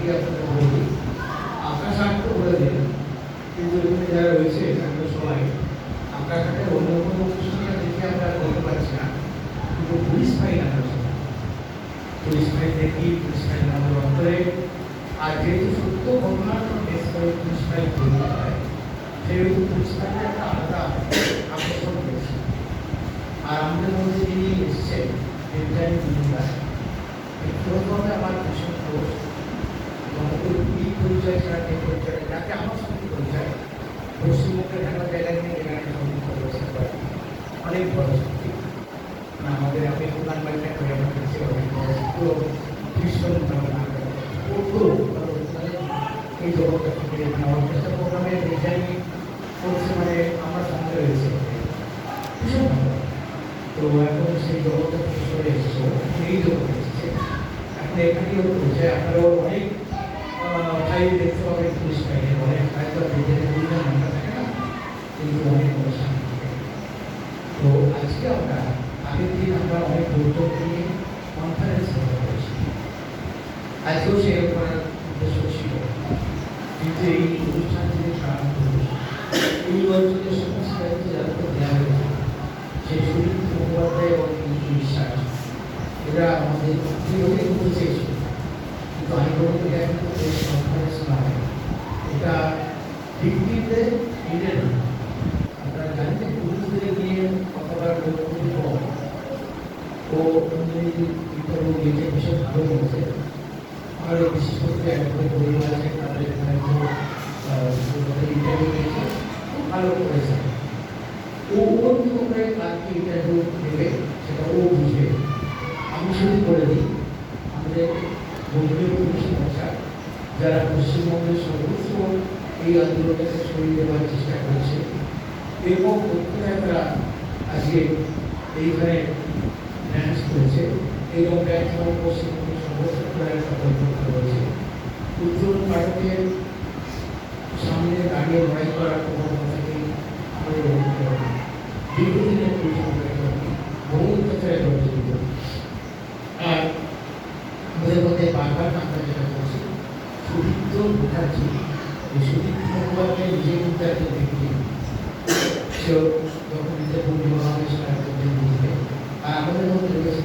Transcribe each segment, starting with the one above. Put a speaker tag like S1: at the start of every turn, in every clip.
S1: বাকি আপনাদের বলে দিন কিন্তু যারা রয়েছে আমরা সবাই আমরা এখানে অন্য কোনো অনুষ্ঠানটা দেখে আমরা বলতে পারছি না কিন্তু পুলিশ ফাইন আমরা। পুলিশ ফাইন দেখি পুলিশ ফাইন আমাদের আর যেহেতু সত্য ঘটনার পুলিশ ফাইন তৈরি হয় সেহেতু পুলিশ একটা আলাদা আকর্ষণ রয়েছে আর আমাদের মধ্যে যিনি এসেছেন দেবযানী মজুমদার আমার ভীষণ পরিচয় ছাড়া কে পরিচয় যাকে আমার সঙ্গে পরিচয় পশ্চিমবঙ্গের ঢাকা জায়গা নিয়ে এখানে সংযুক্ত করেছেন অনেক বড় শক্তি মানে আমাদের আমি দোকান বাড়িটা করে আমার কাছে অনেক বড় পুরো ভীষণ মানে পুরো মানে এই জগৎটা থেকে অর্কেস্ট্রা প্রোগ্রামে ডিজাইন করছে মানে আমার সঙ্গে রয়েছে ভীষণ ভালো তো এখন সেই জগৎটা থেকে সরে এসেছে এই জগতে এসেছে এখন এখানেই ওর পরিচয় আপনারাও অনেক দেখতে পাবেন পুলিশ ফাইলে অনেক হয়তো ডিজাইনের বিভিন্ন নাম্বার থাকে না, কিন্তু অনেক থাকে। তো আজকে আমরা, আগের দিন আমরা অনেক গুরুত্ব নিয়ে কনফারেন্স করেছি। আজকেও সেরকম করার উদ্দেশ্য ছিল। কিন্তু এই অনুষ্ঠান থেকে প্রারম্ভ এই অঞ্চলের সমস্ত দায়িত্ব যাদেরকে দেওয়া হয়েছে সেই সুদীপ মুখোপাধ্যায় এবং পিঙ্কি বিশ্বাস। এরা আমাদের বিরোধী করতে চেয়েছিল কিন্তু আমি এই কনফারেন্স এটা ভিত্তিতে ইন্ডিয়ান আপনারা জানেন যে পুরুষদের নিয়ে ইন্টারভিউ দিয়েছে ভীষণ ভালো বলছে আর বিশেষ করে একবারে পরিবার আছে তাদের ইন্টারভিউ খুব ভালো করেছে ও ওর করে কালকে ইন্টারভিউ দেবে সেটা ও বুঝবে আমি শুধু করে দিই আমাদের পুলিশ ভাষা যারা পশ্চিমবঙ্গের সর্বস্ব এই আন্দোলনকে সরিয়ে দেওয়ার চেষ্টা করেছে এবং তারা আজকে এইখানে ড্যান্স করেছে এইরকম ড্যান্স পশ্চিমবঙ্গের সর্বস্ব প্রায় পরিবর্তন রয়েছে উজ্জ্বল পাঠকের সামনে দাঁড়িয়ে লড়াই করার প্রবণতা থেকে আমাদের অভিজ্ঞতা হবে। দীর্ঘদিনের পরিশ্রমের জন্য বহু অত্যাচারে জর্জরিত আর আমাদের মধ্যে বারবার আমরা যেটা বলছি সুদীপ্ত মুখার্জি এই সুদীপ্ত মুখোপাধ্যায় নিজে কিন্তু একজন ব্যক্তি সে যখন নিজের বন্ধু হবে সেটা আর আমাদের মধ্যে রয়েছে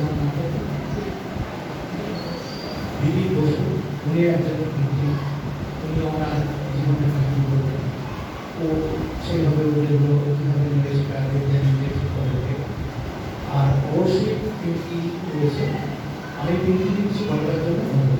S1: দিদি বসু উনি একজন ব্যক্তি উনি আমার জীবনে কাহিনী বলবেন ও সেইভাবে ওগুলো কীভাবে নিয়ে সেটা নিজে আর অবশ্যই পিঙ্কি রয়েছে আরেকটি ইংলিশ বাংলার জন্য